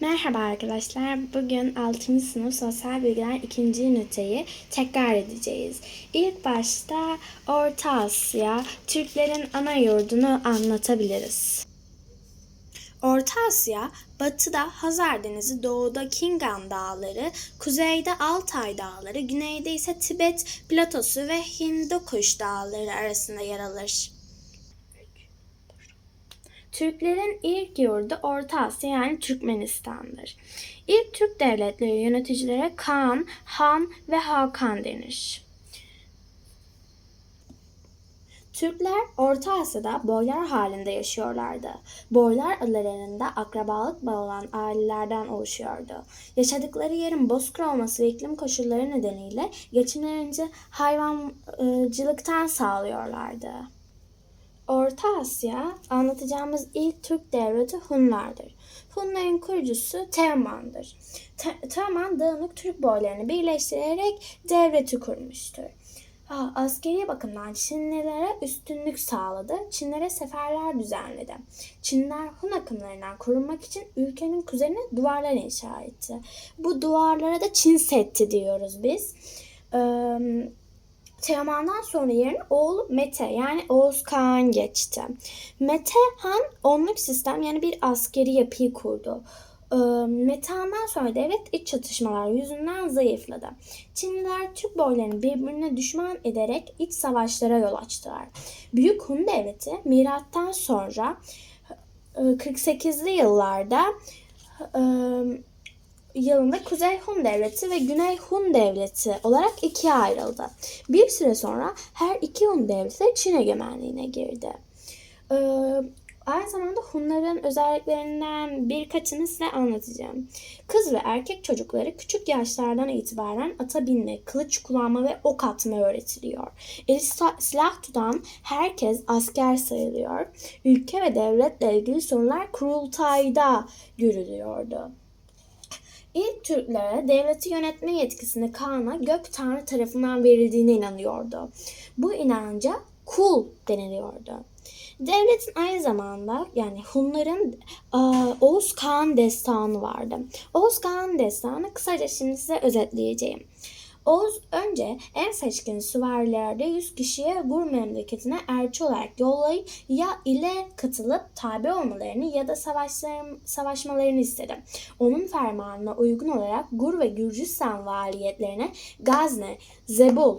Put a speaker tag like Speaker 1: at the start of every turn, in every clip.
Speaker 1: Merhaba arkadaşlar. Bugün 6. sınıf sosyal bilgiler 2. üniteyi tekrar edeceğiz. İlk başta Orta Asya, Türklerin ana yurdunu anlatabiliriz. Orta Asya, batıda Hazar Denizi, doğuda Kingan Dağları, kuzeyde Altay Dağları, güneyde ise Tibet Platosu ve Hindukuş Dağları arasında yer alır. Türklerin ilk yurdu Orta Asya yani Türkmenistan'dır. İlk Türk devletleri yöneticilere Kaan, Han ve Hakan denir. Türkler Orta Asya'da boylar halinde yaşıyorlardı. Boylar adalarında akrabalık bağı olan ailelerden oluşuyordu. Yaşadıkları yerin bozkır olması ve iklim koşulları nedeniyle geçimlerini hayvancılıktan sağlıyorlardı. Orta Asya anlatacağımız ilk Türk devleti Hunlardır. Hunların kurucusu Teoman'dır. Te- Teoman dağınık Türk boylarını birleştirerek devleti kurmuştur. Ha, askeri bakımdan Çinlilere üstünlük sağladı. Çinlere seferler düzenledi. Çinler Hun akımlarından korunmak için ülkenin kuzeyine duvarlar inşa etti. Bu duvarlara da Çin Seddi diyoruz biz. Ee, Teoman'dan sonra yerine oğlu Mete yani Oğuz geçti. Mete Han onluk sistem yani bir askeri yapıyı kurdu. Ee, Mete Han'dan sonra devlet iç çatışmalar yüzünden zayıfladı. Çinliler Türk boylarını birbirine düşman ederek iç savaşlara yol açtılar. Büyük Hun Devleti milattan sonra e, 48'li yıllarda e, yılında Kuzey Hun Devleti ve Güney Hun Devleti olarak ikiye ayrıldı. Bir süre sonra her iki Hun Devleti de Çin egemenliğine girdi. Ee, aynı zamanda Hunların özelliklerinden birkaçını size anlatacağım. Kız ve erkek çocukları küçük yaşlardan itibaren ata binme, kılıç kullanma ve ok atma öğretiliyor. Eli silah tutan herkes asker sayılıyor. Ülke ve devletle ilgili sorunlar kurultayda görülüyordu. İlk Türklere devleti yönetme yetkisini Kaan'a gök tanrı tarafından verildiğine inanıyordu. Bu inanca kul deniliyordu. Devletin aynı zamanda yani Hunların Oğuz Kağan destanı vardı. Oğuz Kağan destanı kısaca şimdi size özetleyeceğim. Oğuz önce en seçkin süvarilerde 100 kişiye Gur memleketine elçi olarak yollayıp ya ile katılıp tabi olmalarını ya da savaşmalarını istedi. Onun fermanına uygun olarak Gur ve Gürcistan valiyetlerine Gazne, Zebul,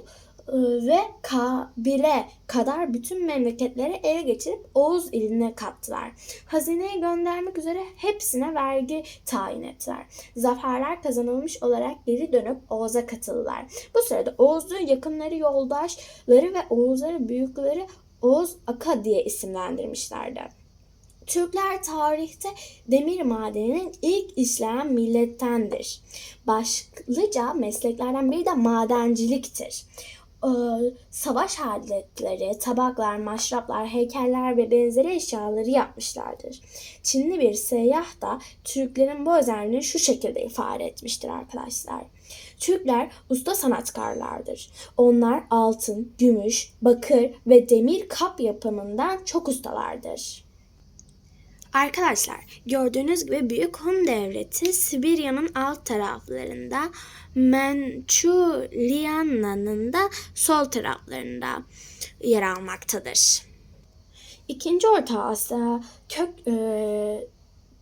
Speaker 1: ve Kabile kadar bütün memleketleri ele geçirip Oğuz iline kattılar. Hazineyi göndermek üzere hepsine vergi tayin ettiler. Zaferler kazanılmış olarak geri dönüp Oğuz'a katıldılar. Bu sırada Oğuz'un yakınları yoldaşları ve Oğuz'ların büyükleri Oğuz Aka diye isimlendirmişlerdi. Türkler tarihte demir madeninin ilk işleyen millettendir. Başlıca mesleklerden biri de madenciliktir savaş aletleri, tabaklar, maşraplar, heykeller ve benzeri eşyaları yapmışlardır. Çinli bir seyyah da Türklerin bu özelliğini şu şekilde ifade etmiştir arkadaşlar. Türkler usta sanatkarlardır. Onlar altın, gümüş, bakır ve demir kap yapımından çok ustalardır. Arkadaşlar gördüğünüz gibi Büyük Hun Devleti Sibirya'nın alt taraflarında Mançuryana'nın da sol taraflarında yer almaktadır. İkinci Orta Asya kök e,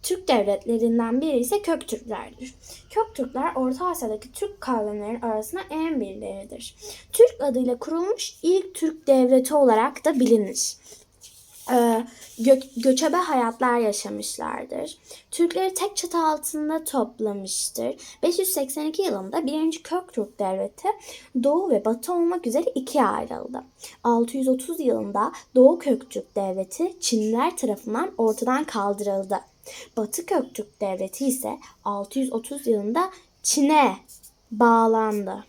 Speaker 1: Türk devletlerinden biri ise Köktürklerdir. Köktürkler Orta Asya'daki Türk kavimlerinin arasında en birileridir. Türk adıyla kurulmuş ilk Türk devleti olarak da bilinir gö göçebe hayatlar yaşamışlardır. Türkleri tek çatı altında toplamıştır. 582 yılında 1. Köktürk Devleti Doğu ve Batı olmak üzere ikiye ayrıldı. 630 yılında Doğu Köktürk Devleti Çinliler tarafından ortadan kaldırıldı. Batı Köktürk Devleti ise 630 yılında Çin'e bağlandı.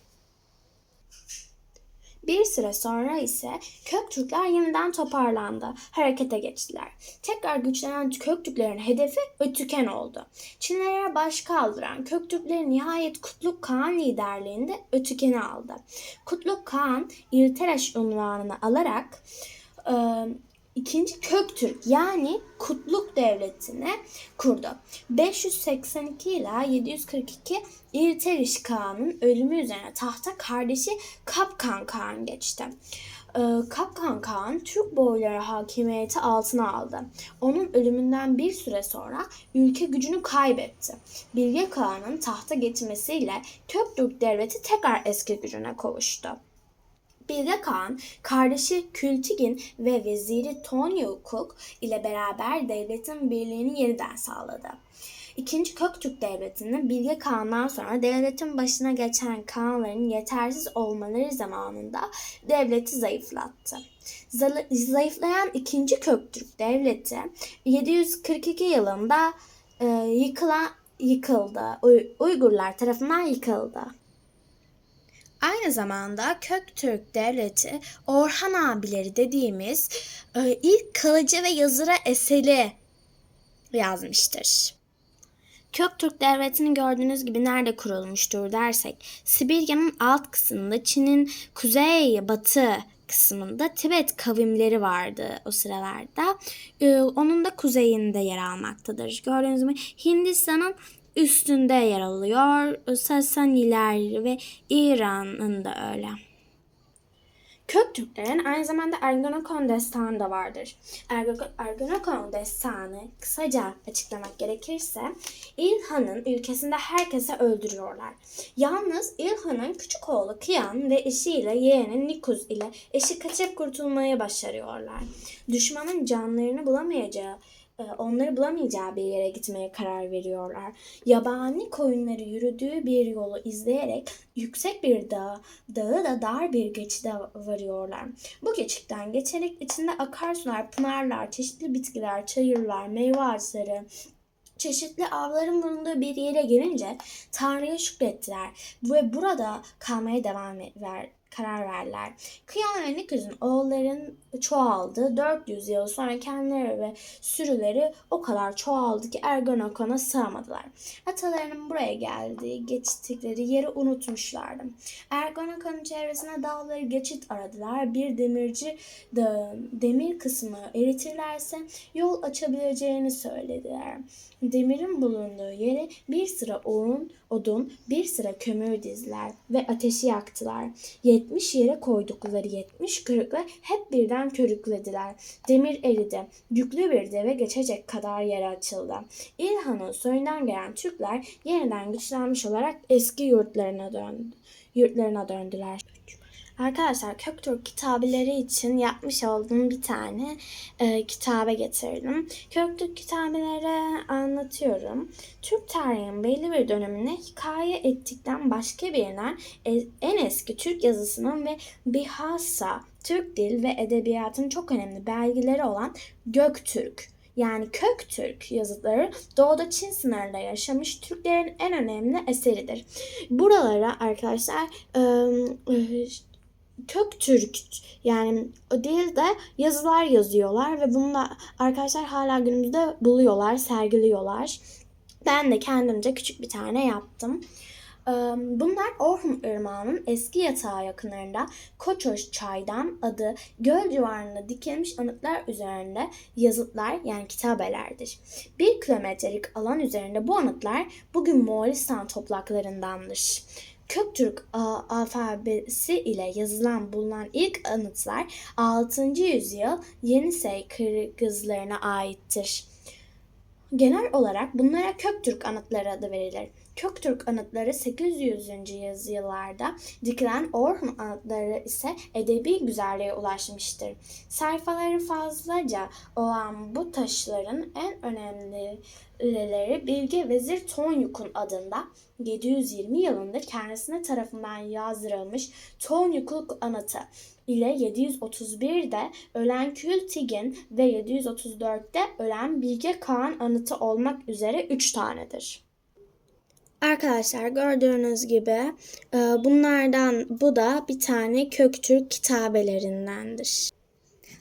Speaker 1: Bir süre sonra ise Köktürkler yeniden toparlandı. Harekete geçtiler. Tekrar güçlenen Köktürklerin hedefi Ötüken oldu. Çinlilere baş kaldıran Köktürkler nihayet Kutluk Kağan liderliğinde Ötüken'i aldı. Kutluk Kağan İrteleş unvanını alarak İkinci Köktürk yani Kutluk Devleti'ni kurdu. 582 ila 742 İrteriş Kağan'ın ölümü üzerine tahta kardeşi Kapkan Kağan geçti. Ee, Kapkan Kağan Türk boyları hakimiyeti altına aldı. Onun ölümünden bir süre sonra ülke gücünü kaybetti. Bilge Kağan'ın tahta geçmesiyle Köktürk Devleti tekrar eski gücüne kavuştu. Bilge Kağan, kardeşi Kültigin ve veziri Tonyukuk ile beraber devletin birliğini yeniden sağladı. İkinci Köktürk Devleti'nin Bilge Kağan'dan sonra devletin başına geçen Kağanların yetersiz olmaları zamanında devleti zayıflattı. Zayıflayan ikinci Köktürk Devleti 742 yılında e, yıkıla, yıkıldı. Uygurlar tarafından yıkıldı. Aynı zamanda Köktürk Devleti Orhan abileri dediğimiz e, ilk kalıcı ve yazıra eseri yazmıştır. Köktürk Devleti'ni gördüğünüz gibi nerede kurulmuştur dersek Sibirya'nın alt kısmında Çin'in kuzey batı kısmında Tibet kavimleri vardı o sıralarda. Ee, onun da kuzeyinde yer almaktadır. Gördüğünüz gibi Hindistan'ın üstünde yer alıyor. Sasaniler ve İran'ın da öyle. Köktürklerin aynı zamanda Ergenekon destanı da vardır. Ergenekon destanı kısaca açıklamak gerekirse İlhan'ın ülkesinde herkese öldürüyorlar. Yalnız İlhan'ın küçük oğlu Kiyan ve eşiyle yeğeni Nikuz ile eşi kaçıp kurtulmayı başarıyorlar. Düşmanın canlarını bulamayacağı onları bulamayacağı bir yere gitmeye karar veriyorlar. Yabani koyunları yürüdüğü bir yolu izleyerek yüksek bir dağ, dağı da dar bir geçide varıyorlar. Bu geçitten geçerek içinde akarsular, pınarlar, çeşitli bitkiler, çayırlar, meyve ağaçları, çeşitli avların bulunduğu bir yere gelince Tanrı'ya şükrettiler ve burada kalmaya devam ver, karar verdiler. Kıyan ve Niküz'ün oğulların çoğaldı. 400 yıl sonra kendileri ve sürüleri o kadar çoğaldı ki Ergonokon'a sığamadılar. Atalarının buraya geldiği, geçtikleri yeri unutmuşlardı. Ergonokon'un çevresine dağları geçit aradılar. Bir demirci dağın demir kısmı eritirlerse yol açabileceğini söylediler. Demirin bulunduğu yere bir sıra odun, odun, bir sıra kömür dizdiler ve ateşi yaktılar. 70 yere koydukları 70 kırıkla hep birden körüklediler. Demir eridi. Yüklü bir deve geçecek kadar yer açıldı. İlhan'ın soyundan gelen Türkler yeniden güçlenmiş olarak eski yurtlarına döndü. Yurtlarına döndüler. Arkadaşlar Köktürk kitabeleri için yapmış olduğum bir tane e, kitabe getirdim. Köktürk kitabeleri anlatıyorum. Türk tarihinin belli bir dönemine hikaye ettikten başka birine en eski Türk yazısının ve bilhassa Türk dil ve edebiyatın çok önemli belgeleri olan Göktürk yani Köktürk yazıtları Doğuda Çin sınırında yaşamış Türklerin en önemli eseridir. Buralara arkadaşlar kök Türk yani değil de yazılar yazıyorlar ve bunu da arkadaşlar hala günümüzde buluyorlar, sergiliyorlar. Ben de kendimce küçük bir tane yaptım. Bunlar Orhun Irmağı'nın eski yatağı yakınlarında Koçoş Çaydan adı göl civarında dikilmiş anıtlar üzerinde yazıtlar yani kitabelerdir. Bir kilometrelik alan üzerinde bu anıtlar bugün Moğolistan topraklarındandır. Köktürk alfabesi ile yazılan bulunan ilk anıtlar 6. yüzyıl Yenisey Kırgızlarına aittir. Genel olarak bunlara Köktürk anıtları adı verilir. Köktürk anıtları 800. yüzyıllarda dikilen Orhun anıtları ise edebi güzelliğe ulaşmıştır. Sayfaları fazlaca olan bu taşların en önemlileri Bilge Vezir Tonyuk'un adında 720 yılında kendisine tarafından yazdırılmış Tonyukuk anıtı ile 731'de ölen Kültigin ve 734'te ölen Bilge Kağan anıtı olmak üzere 3 tanedir. Arkadaşlar gördüğünüz gibi e, bunlardan bu da bir tane Köktürk kitabelerindendir.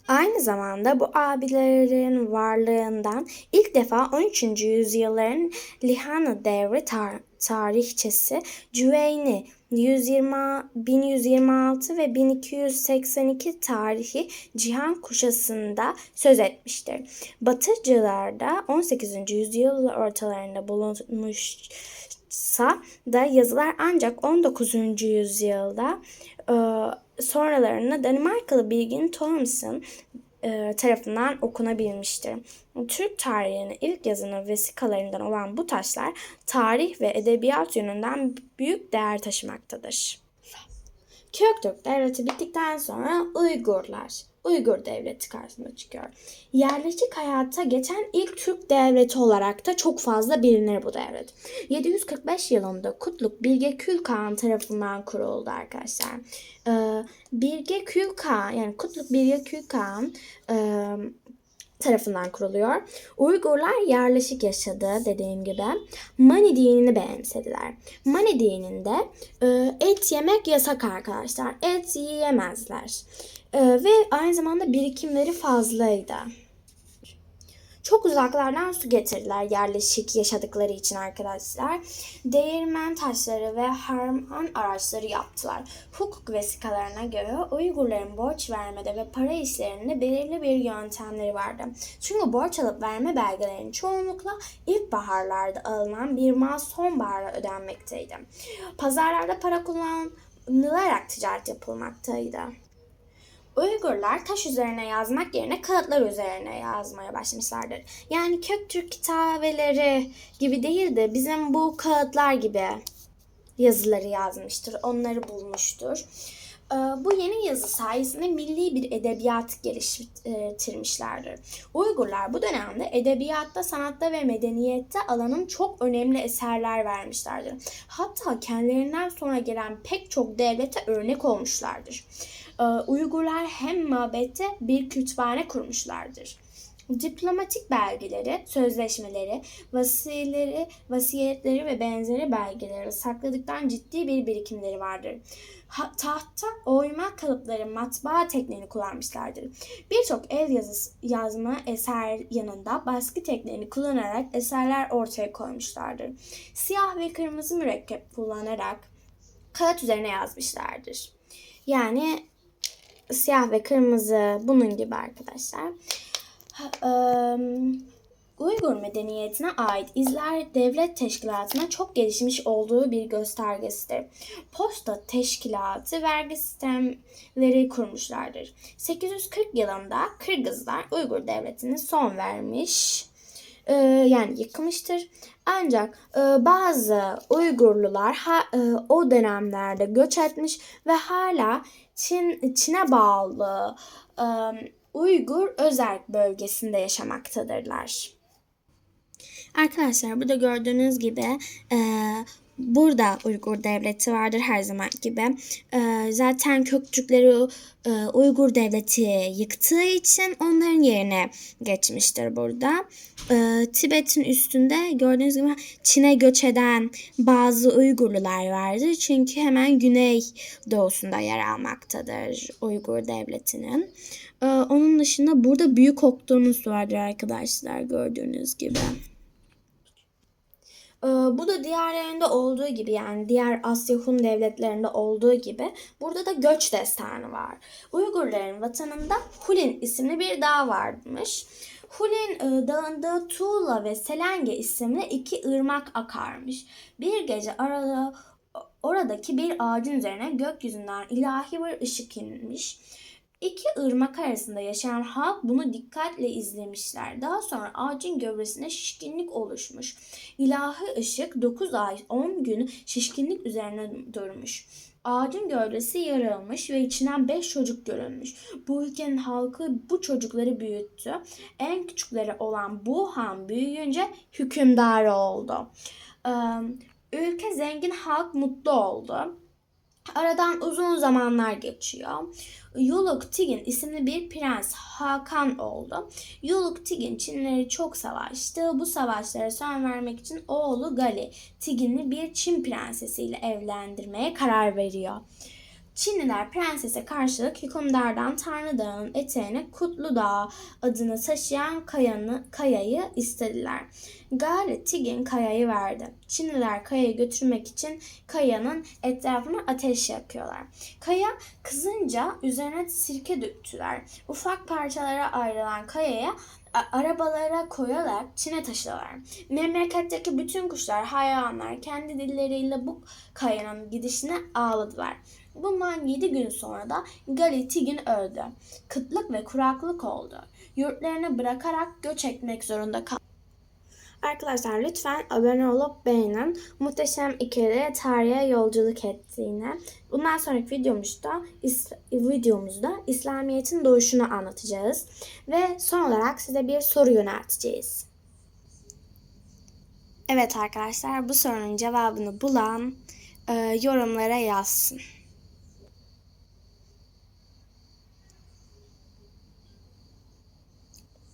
Speaker 1: Aynı zamanda bu abilerin varlığından ilk defa 13. yüzyılların Lihana devri tar tarihçesi Cüveyni 120, 1126 ve 1282 tarihi cihan kuşasında söz etmiştir. Batıcılarda 18. yüzyıl ortalarında bulunmuşsa da yazılar ancak 19. yüzyılda e, sonralarında Danimarkalı bilgin Thomson e, tarafından okunabilmiştir. Türk tarihinin ilk yazılı vesikalarından olan bu taşlar tarih ve edebiyat yönünden büyük değer taşımaktadır. Köktürk devleti bittikten sonra Uygurlar, Uygur devleti karşısına çıkıyor. Yerleşik hayata geçen ilk Türk devleti olarak da çok fazla bilinir bu devlet. 745 yılında Kutluk Bilge Kül Kağan tarafından kuruldu arkadaşlar. Ee, Bilge Kül Kağan yani Kutluk Bilge Kül Kağan e, tarafından kuruluyor. Uygurlar yerleşik yaşadı dediğim gibi. Mani dinini benimsediler. Mani dininde e, et yemek yasak arkadaşlar. Et yiyemezler. E, ve aynı zamanda birikimleri fazlaydı. Çok uzaklardan su getirdiler yerleşik yaşadıkları için arkadaşlar. Değirmen taşları ve harman araçları yaptılar. Hukuk vesikalarına göre Uygurların borç vermede ve para işlerinde belirli bir yöntemleri vardı. Çünkü borç alıp verme belgelerinin çoğunlukla ilkbaharlarda alınan bir mal sonbaharda ödenmekteydi. Pazarlarda para kullanılarak ticaret yapılmaktaydı. Uygurlar taş üzerine yazmak yerine kağıtlar üzerine yazmaya başlamışlardır. Yani Köktürk kitabeleri gibi değil de bizim bu kağıtlar gibi yazıları yazmıştır. Onları bulmuştur. Ee, Bu yeni yazı sayesinde milli bir edebiyat geliştirmişlerdir. Uygurlar bu dönemde edebiyatta, sanatta ve medeniyette alanın çok önemli eserler vermişlerdir. Hatta kendilerinden sonra gelen pek çok devlete örnek olmuşlardır. Ee, Uygurlar hem mabette bir kütüphane kurmuşlardır. Diplomatik belgeleri, sözleşmeleri, vasileri, vasiyetleri ve benzeri belgeleri sakladıktan ciddi bir birikimleri vardır. Ha, tahta oyma kalıpları matbaa tekniğini kullanmışlardır. Birçok el yazısı, yazma eser yanında baskı tekniğini kullanarak eserler ortaya koymuşlardır. Siyah ve kırmızı mürekkep kullanarak kağıt üzerine yazmışlardır. Yani siyah ve kırmızı bunun gibi arkadaşlar. Uygur medeniyetine ait izler devlet teşkilatına çok gelişmiş olduğu bir göstergesidir. Posta teşkilatı vergi sistemleri kurmuşlardır. 840 yılında Kırgızlar Uygur devletine son vermiş e, yani yıkmıştır. Ancak e, bazı Uygurlular ha, e, o dönemlerde göç etmiş ve hala Çin Çin'e bağlı e, Uygur özerk bölgesinde yaşamaktadırlar. Arkadaşlar burada gördüğünüz gibi e, burada Uygur devleti vardır her zaman gibi. E, zaten Köktürkleri e, Uygur devleti yıktığı için onların yerine geçmiştir burada. E, Tibet'in üstünde gördüğünüz gibi Çin'e göç eden bazı Uygurlular vardır. Çünkü hemen güney doğusunda yer almaktadır Uygur devletinin. E, onun dışında burada Büyük Okyanus vardır arkadaşlar gördüğünüz gibi. Ee, Bu da diğerlerinde olduğu gibi yani diğer Asya Hun devletlerinde olduğu gibi burada da göç destanı var. Uygurların vatanında Hulin isimli bir dağ varmış. Hulin e, dağında Tuğla ve Selenge isimli iki ırmak akarmış. Bir gece arada oradaki bir ağacın üzerine gökyüzünden ilahi bir ışık inmiş. İki ırmak arasında yaşayan halk bunu dikkatle izlemişler. Daha sonra ağacın gövdesinde şişkinlik oluşmuş. İlahi ışık 9 ay 10 gün şişkinlik üzerine durmuş. Ağacın gövdesi yarılmış ve içinden 5 çocuk görünmüş. Bu ülkenin halkı bu çocukları büyüttü. En küçükleri olan bu han büyüyünce hükümdarı oldu. Ülke zengin halk mutlu oldu. Aradan uzun zamanlar geçiyor. Yuluk Tigin isimli bir prens Hakan oldu. Yuluk Tigin Çinleri çok savaştı. Bu savaşlara son vermek için oğlu Gali Tigin'i bir Çin prensesiyle evlendirmeye karar veriyor. Çinliler prensese karşılık hükümdardan Tanrı Dağı'nın eteğine Kutlu Dağı adını taşıyan kayanı, kayayı istediler. Gale Tigin kayayı verdi. Çinliler kayayı götürmek için kayanın etrafına ateş yakıyorlar. Kaya kızınca üzerine sirke döktüler. Ufak parçalara ayrılan kayaya arabalara koyarak Çin'e taşıdılar. Memleketteki bütün kuşlar, hayvanlar kendi dilleriyle bu kayanın gidişine ağladılar. Bundan 7 gün sonra da Gali Tigin öldü. Kıtlık ve kuraklık oldu. Yurtlarını bırakarak göç etmek zorunda kaldı. Arkadaşlar lütfen abone olup beğenin. Muhteşem ikili tarihe yolculuk ettiğine. Bundan sonraki videomuzda, İs- videomuzda İslamiyet'in doğuşunu anlatacağız. Ve son olarak size bir soru yönelteceğiz. Evet arkadaşlar bu sorunun cevabını bulan e, yorumlara yazsın.